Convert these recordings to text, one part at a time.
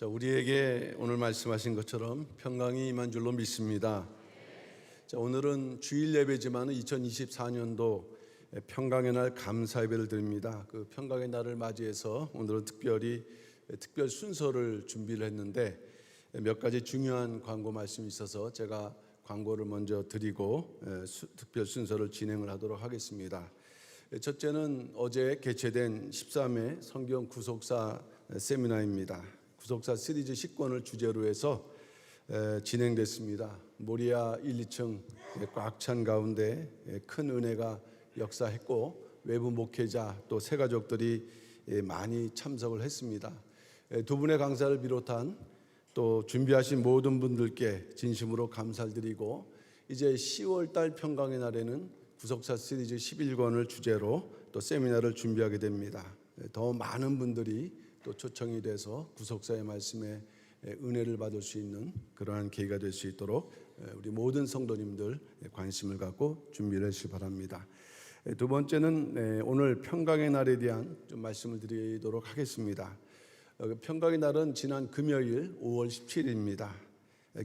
자, 우리에게 오늘 말씀하신 것처럼 평강이 임한 줄로 믿습니다. 자, 오늘은 주일 예배지만 2024년도 평강의 날 감사 예배를 드립니다. 그 평강의 날을 맞이해서 오늘은 특별히 특별 순서를 준비를 했는데 몇 가지 중요한 광고 말씀이 있어서 제가 광고를 먼저 드리고 특별 순서를 진행을 하도록 하겠습니다. 첫째는 어제 개최된 13회 성경 구속사 세미나입니다. 구속사 시리즈 10권을 주제로 해서 에, 진행됐습니다. 모리아 1, 2층 꽉 찬 가운데 에, 큰 은혜가 역사했고 외부 목회자 또 새가족들이 에, 많이 참석을 했습니다. 에, 두 분의 강사를 비롯한 또 준비하신 모든 분들께 진심으로 감사를 드리고 이제 10월 달 평강의 날에는 구속사 시리즈 11권을 주제로 또 세미나를 준비하게 됩니다. 더 많은 분들이 또 초청이 돼서 구속사의 말씀에 은혜를 받을 수 있는 그러한 계기가 될 수 있도록 우리 모든 성도님들 관심을 갖고 준비를 해주시기 바랍니다. 두 번째는 오늘 평강의 날에 대한 좀 말씀을 드리도록 하겠습니다. 어, 그 평강의 날은 지난 금요일 5월 17일입니다.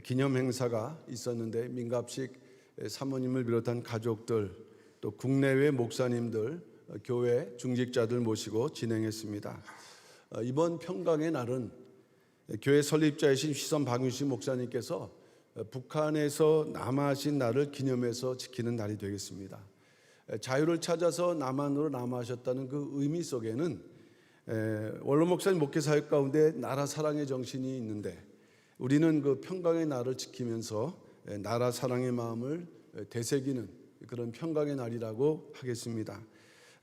기념 행사가 있었는데 민갑식 사모님을 비롯한 가족들 또 국내외 목사님들 어, 교회 중직자들 모시고 진행했습니다. 어, 이번 평강의 날은 교회 설립자이신 휘선 박윤식 목사님께서 어, 북한에서 남하하신 날을 기념해서 지키는 날이 되겠습니다. 에, 자유를 찾아서 남한으로 남하하셨다는 그 의미 속에는 에, 원로 목사님 목회 사역 가운데 나라 사랑의 정신이 있는데 우리는 그 평강의 날을 지키면서 에, 나라 사랑의 마음을 에, 되새기는 그런 평강의 날이라고 하겠습니다.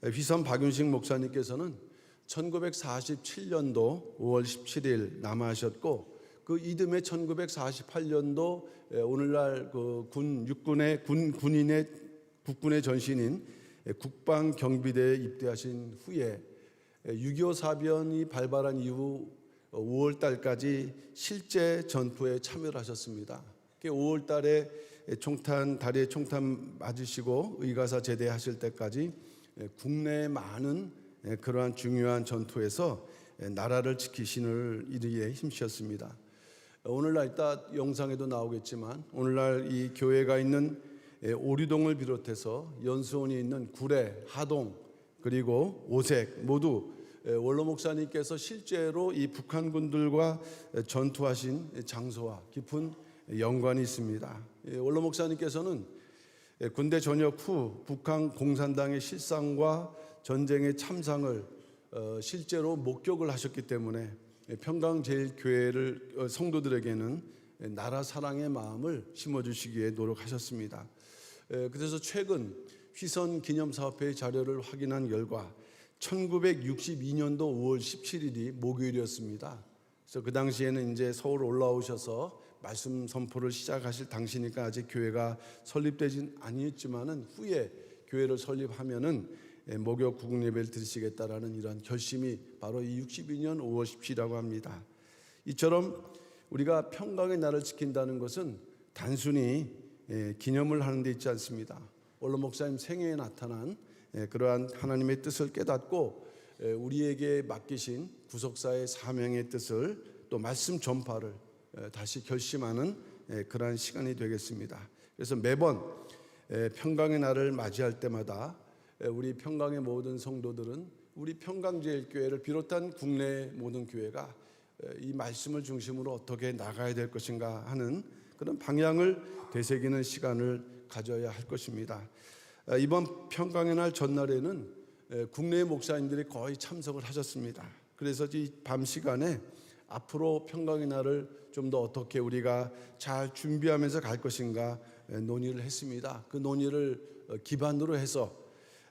에, 휘선 박윤식 목사님께서는 1947년도 5월 17일 남하하셨고 그 이듬해 1948년도 오늘날 그 군 육군의 군 군인의 국군의 전신인 국방 경비대에 입대하신 후에 6.25 사변이 발발한 이후 5월 달까지 실제 전투에 참여를 하셨습니다. 5월 달에 총탄 다리에 총탄 맞으시고 의가사 제대하실 때까지 국내의 많은 그러한 중요한 전투에서 나라를 지키시는 일에 힘쓰셨습니다. 오늘날 이따 영상에도 나오겠지만 오늘날 이 교회가 있는 오리동을 비롯해서 연수원이 있는 구례, 하동 그리고 오색 모두 원로 목사님께서 실제로 이 북한군들과 전투하신 장소와 깊은 연관이 있습니다. 원로 목사님께서는 군대 전역 후 북한 공산당의 실상과 전쟁의 참상을 어, 실제로 목격을 하셨기 때문에 평강제일교회를 어, 성도들에게는 나라 사랑의 마음을 심어주시기에 노력하셨습니다. 에, 그래서 최근 휘선 기념사업회의 자료를 확인한 결과 1962년도 5월 17일이 목요일이었습니다. 그래서 그 당시에는 이제 서울 올라오셔서 말씀 선포를 시작하실 당시니까 아직 교회가 설립되진 아니었지만은 후에 교회를 설립하면은 예, 목요 구국 예배를 드리시겠다라는 이러한 결심이 바로 이 62년 5월 17일이라고 합니다. 이처럼 우리가 평강의 날을 지킨다는 것은 단순히 예, 기념을 하는 데 있지 않습니다. 원로 목사님 생애에 나타난 예, 그러한 하나님의 뜻을 깨닫고 예, 우리에게 맡기신 구속사의 사명의 뜻을 또 말씀 전파를 예, 다시 결심하는 예, 그러한 시간이 되겠습니다. 그래서 매번 예, 평강의 날을 맞이할 때마다 예, 우리 평강의 모든 성도들은 우리 평강제일교회를 비롯한 국내 모든 교회가 예, 이 말씀을 중심으로 어떻게 나가야 될 것인가 하는 그런 방향을 되새기는 시간을 가져야 할 것입니다. 아, 이번 평강의 날 전날에는 예, 국내 목사님들이 거의 참석을 하셨습니다. 그래서 이 밤 시간에 앞으로 평강의 날을 좀 더 어떻게 우리가 잘 준비하면서 갈 것인가 예, 논의를 했습니다. 그 논의를 어, 기반으로 해서 에,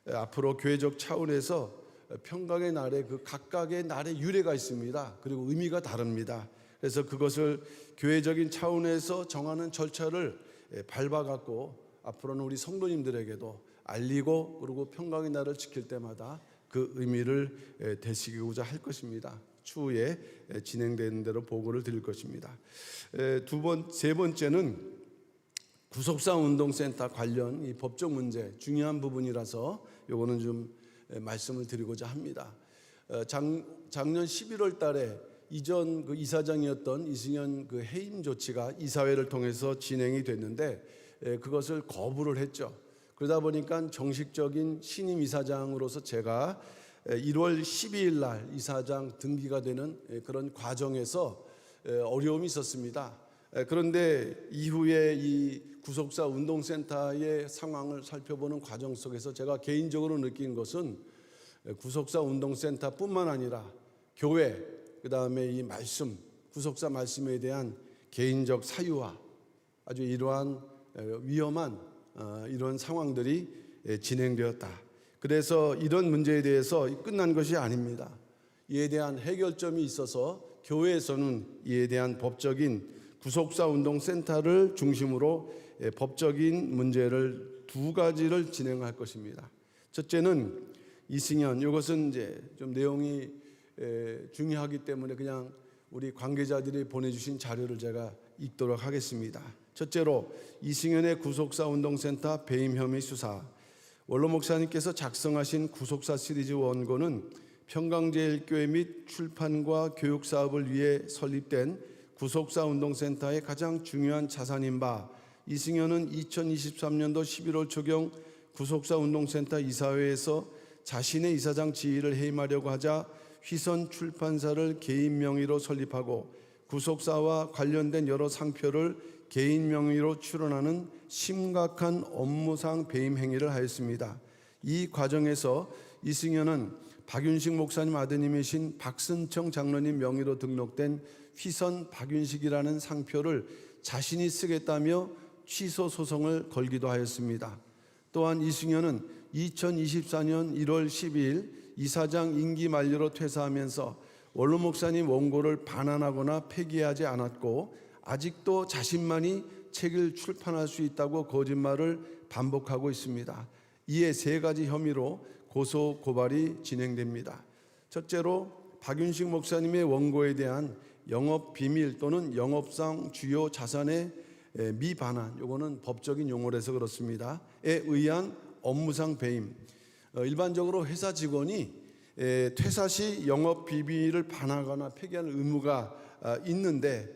앞으로 교회적 차원에서 평강의 날에 그 각각의 날의 유래가 있습니다. 그리고 의미가 다릅니다. 그래서 그것을 교회적인 차원에서 정하는 절차를 에, 밟아갖고 앞으로는 우리 성도님들에게도 알리고 그리고 평강의 날을 지킬 때마다 그 의미를 에, 되새기고자 할 것입니다. 추후에 에, 진행되는 대로 보고를 드릴 것입니다. 두 번, 세 번째는 구속사 운동센터 관련 이 법적 문제 중요한 부분이라서 요거는 좀 말씀을 드리고자 합니다. 어, 작, 작년 11월 달에 이전 그 이사장이었던 이승현 그 해임 조치가 이사회를 통해서 진행이 됐는데 에, 그것을 거부를 했죠. 그러다 보니까 정식적인 신임 이사장으로서 제가 에, 1월 12일 날 이사장 등기가 되는 에, 그런 과정에서 에, 어려움이 있었습니다. 에, 그런데 이후에 이 구속사 운동센터의 상황을 살펴보는 과정 속에서 제가 개인적으로 느낀 것은 구속사 운동센터뿐만 아니라 교회 그다음에 이 말씀 구속사 말씀에 대한 개인적 사유와 아주 이러한 위험한 어, 이런 상황들이 진행되었다. 그래서 이런 문제에 대해서 끝난 것이 아닙니다. 이에 대한 해결점이 있어서 교회에서는 이에 대한 법적인 구속사 운동센터를 중심으로 법적인 문제를 두 가지를 진행할 것입니다. 첫째는 이승현 이것은 이제 좀 내용이 에, 중요하기 때문에 그냥 우리 관계자들이 보내주신 자료를 제가 읽도록 하겠습니다. 첫째로 이승현의 구속사 운동센터 배임 혐의 수사 원로 목사님께서 작성하신 구속사 시리즈 원고는 평강제일교회 및 출판과 교육 사업을 위해 설립된 구속사 운동센터의 가장 중요한 자산인 바 이승현은 2023년도 11월 초경 구속사 운동센터 이사회에서 자신의 이사장 지위를 해임하려고 하자 휘선 출판사를 개인 명의로 설립하고 구속사와 관련된 여러 상표를 개인 명의로 출원하는 심각한 업무상 배임 행위를 하였습니다. 이 과정에서 이승현은 박윤식 목사님 아드님이신 박순청 장로님 명의로 등록된 휘선 박윤식이라는 상표를 자신이 쓰겠다며 취소 소송을 걸기도 하였습니다. 또한 이승현은 2024년 1월 12일 이사장 임기 만료로 퇴사하면서 원로 목사님 원고를 반환하거나 폐기하지 않았고 아직도 자신만이 책을 출판할 수 있다고 거짓말을 반복하고 있습니다. 이에 세 가지 혐의로 고소 고발이 진행됩니다. 첫째로 박윤식 목사님의 원고에 대한 영업 비밀 또는 영업상 주요 자산의 미반환, 요거는 법적인 용어라서 그렇습니다. 에 의한 업무상 배임. 어, 일반적으로 회사 직원이 퇴사 시 영업 비밀을 반하거나 폐기하는 의무가 아, 있는데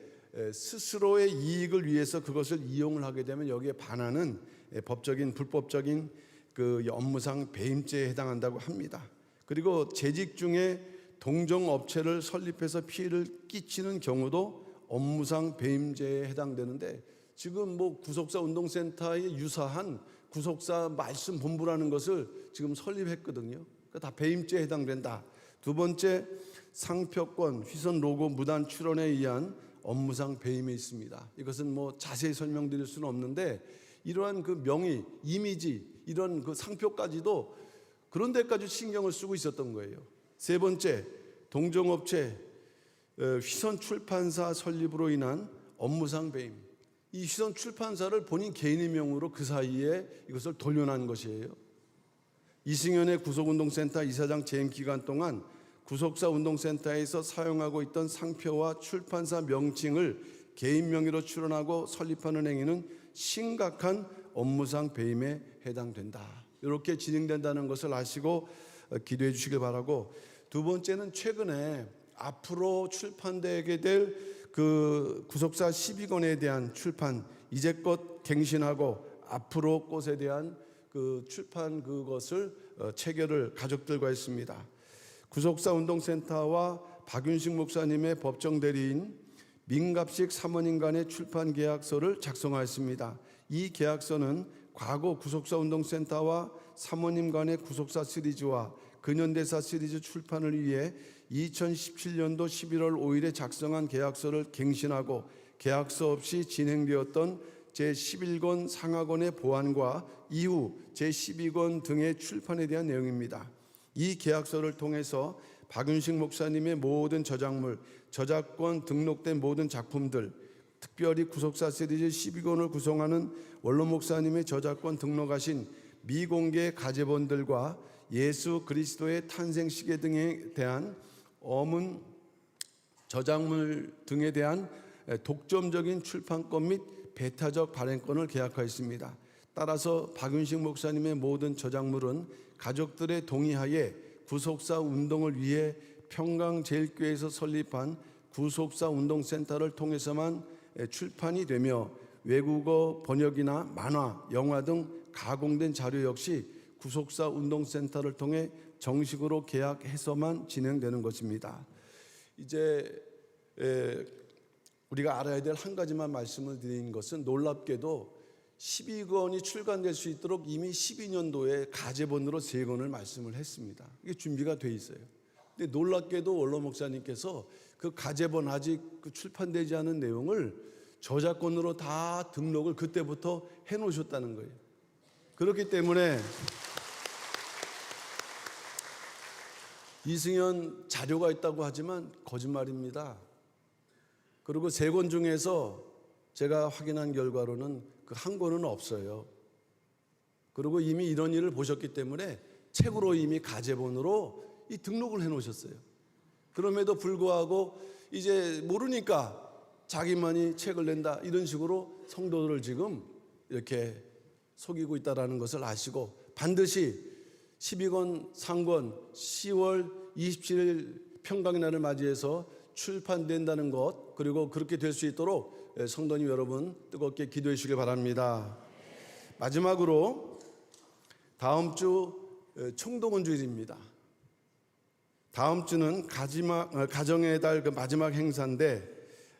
스스로의 이익을 위해서 그것을 이용을 하게 되면 여기에 반하는 법적인 불법적인 그 업무상 배임죄에 해당한다고 합니다. 그리고 재직 중에 동종 업체를 설립해서 피해를 끼치는 경우도 업무상 배임죄에 해당되는데 지금 뭐 구속사 운동센터에 유사한 구속사 말씀 본부라는 것을 지금 설립했거든요. 그러니까 다 배임죄에 해당된다. 두 번째 상표권 휘선 로고 무단 출원에 의한 업무상 배임에 있습니다. 이것은 뭐 자세히 설명드릴 수는 없는데 이러한 그 명의, 이미지, 이런 그 상표까지도 그런 데까지 신경을 쓰고 있었던 거예요. 세 번째 동종업체 어, 휘선 출판사 설립으로 인한 업무상 배임. 이 휘선 출판사를 본인 개인의 명으로 그 사이에 이것을 돌려놓은 것이에요. 이승현의 구속운동센터 이사장 재임 기간 동안 구속사 운동센터에서 사용하고 있던 상표와 출판사 명칭을 개인 명의로 출원하고 설립하는 행위는 심각한 업무상 배임에 해당된다. 이렇게 진행된다는 것을 아시고 기도해 주시길 바라고 두 번째는 최근에 앞으로 출판되게 될 그 구속사 12권에 대한 출판 이제껏 갱신하고 앞으로 꽃에 대한 그 출판 그것을 어, 체결을 가족들과 했습니다. 구속사 운동센터와 박윤식 목사님의 법정 대리인 민갑식 사모님 간의 출판 계약서를 작성하였습니다. 이 계약서는 과거 구속사 운동센터와 사모님 간의 구속사 시리즈와 근현대사 시리즈 출판을 위해 2017년도 11월 5일에 작성한 계약서를 갱신하고 계약서 없이 진행되었던 제11권 상하권의 보완과 이후 제12권 등의 출판에 대한 내용입니다. 이 계약서를 통해서 박윤식 목사님의 모든 저작물, 저작권 등록된 모든 작품들, 특별히 구속사 시리즈 12권을 구성하는 원로 목사님의 저작권 등록하신 미공개 가제본들과 예수 그리스도의 탄생 시계 등에 대한 어문 저작물 등에 대한 독점적인 출판권 및 배타적 발행권을 계약하였습니다. 따라서 박윤식 목사님의 모든 저작물은 가족들의 동의하에 구속사 운동을 위해 평강제일교회에서 설립한 구속사 운동센터를 통해서만 에, 출판이 되며 외국어 번역이나 만화, 영화 등 가공된 자료 역시 구속사 운동센터를 통해 정식으로 계약해서만 진행되는 것입니다. 이제 에, 우리가 알아야 될 한 가지만 말씀을 드린 것은 놀랍게도 12권이 출간될 수 있도록 이미 12년도에 가제본으로 세 권을 말씀을 했습니다. 이게 준비가 돼 있어요. 근데 놀랍게도 원로 목사님께서 그 가제본 아직 그 출판되지 않은 내용을 저작권으로 다 등록을 그때부터 해 놓으셨다는 거예요. 그렇기 때문에 이승현 자료가 있다고 하지만 거짓말입니다. 그리고 세 권 중에서 제가 확인한 결과로는 그 한 권은 없어요. 그리고 이미 이런 일을 보셨기 때문에 책으로 이미 가제본으로 이 등록을 해 놓으셨어요. 그럼에도 불구하고 이제 모르니까 자기만이 책을 낸다 이런 식으로 성도들을 지금 이렇게 속이고 있다라는 것을 아시고 반드시 12권 상권 10월 27일 평강의 날을 맞이해서 출판된다는 것 그리고 그렇게 될 수 있도록 예, 성도님 여러분 뜨겁게 기도해 주시길 바랍니다. 마지막으로 다음 주 예, 총동원 주일입니다. 다음 주는 어, 가정의 달 그 마지막 행사인데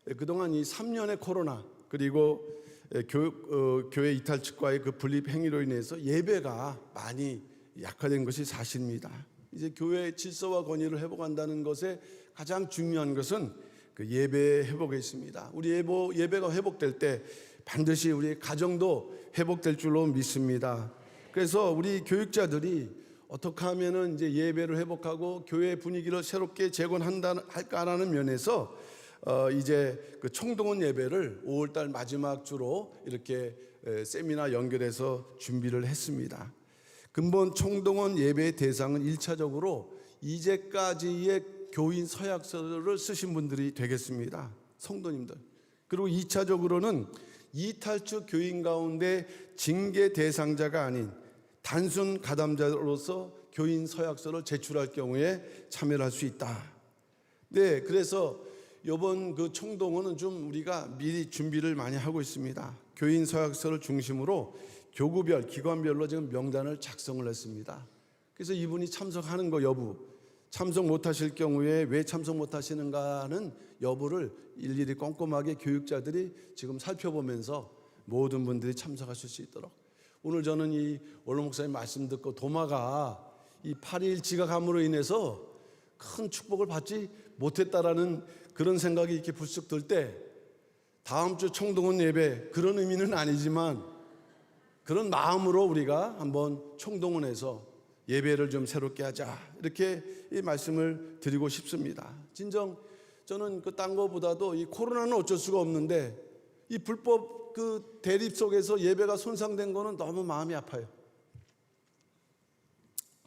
예, 그동안 이 3년의 코로나 그리고 예, 교육, 어, 교회 이탈 측과의 그 분립 행위로 인해서 예배가 많이 약화된 것이 사실입니다. 이제 교회 질서와 권위를 회복한다는 것에 가장 중요한 것은 그 예배 회복에 있습니다. 우리 예보, 예배가 회복될 때 반드시 우리 가정도 회복될 줄로 믿습니다. 그래서 우리 교육자들이 어떻게 하면은 이제 예배를 회복하고 교회 분위기를 새롭게 재건한다 할까라는 면에서 어 이제 그 총동원 예배를 5월달 마지막 주로 이렇게 에, 세미나 연결해서 준비를 했습니다. 근본 총동원 예배 대상은 일차적으로 이제까지의 교인 서약서를 쓰신 분들이 되겠습니다. 성도님들. 그리고 이차적으로는 이탈주 교인 가운데 징계 대상자가 아닌 단순 가담자로서 교인 서약서를 제출할 경우에 참여를 할수 있다. 네, 그래서 이번 그 총동원은 좀 우리가 미리 준비를 많이 하고 있습니다. 교인 서약서를 중심으로 교구별, 기관별로 지금 명단을 작성을 했습니다. 그래서 이분이 참석하는 거 여부, 참석 못하실 경우에 왜 참석 못하시는가는 여부를 일일이 꼼꼼하게 교육자들이 지금 살펴보면서 모든 분들이 참석하실 수 있도록 오늘 저는 이 원로 목사님 말씀 듣고 도마가 이 8일 지각함으로 인해서 큰 축복을 받지 못했다라는 그런 생각이 이렇게 불쑥 들 때 다음 주 총동원 예배 그런 의미는 아니지만 그런 마음으로 우리가 한번 총동원해서 예배를 좀 새롭게 하자 이렇게 이 말씀을 드리고 싶습니다. 진정 저는 그 딴 거보다도 이 코로나는 어쩔 수가 없는데 이 불법 그 대립 속에서 예배가 손상된 거는 너무 마음이 아파요.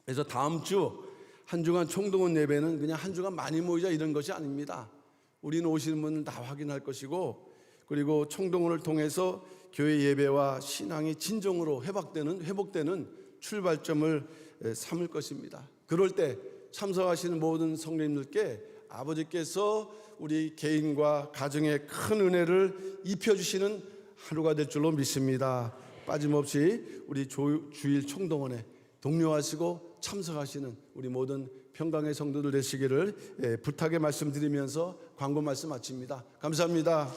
그래서 다음 주 한 주간 총동원 예배는 그냥 한 주간 많이 모이자 이런 것이 아닙니다. 우리는 오시는 분을 다 확인할 것이고 그리고 총동원을 통해서 교회 예배와 신앙이 진정으로 회복되는 회복되는 출발점을 삼을 것입니다. 그럴 때 참석하시는 모든 성도님들께 아버지께서 우리 개인과 가정에 큰 은혜를 입혀 주시는 하루가 될 줄로 믿습니다. 빠짐없이 우리 조- 주일 총동원에 동료하시고 참석하시는 우리 모든 평강의 성도들 되시기를 예, 부탁의 말씀드리면서 광고 말씀 마칩니다. 감사합니다.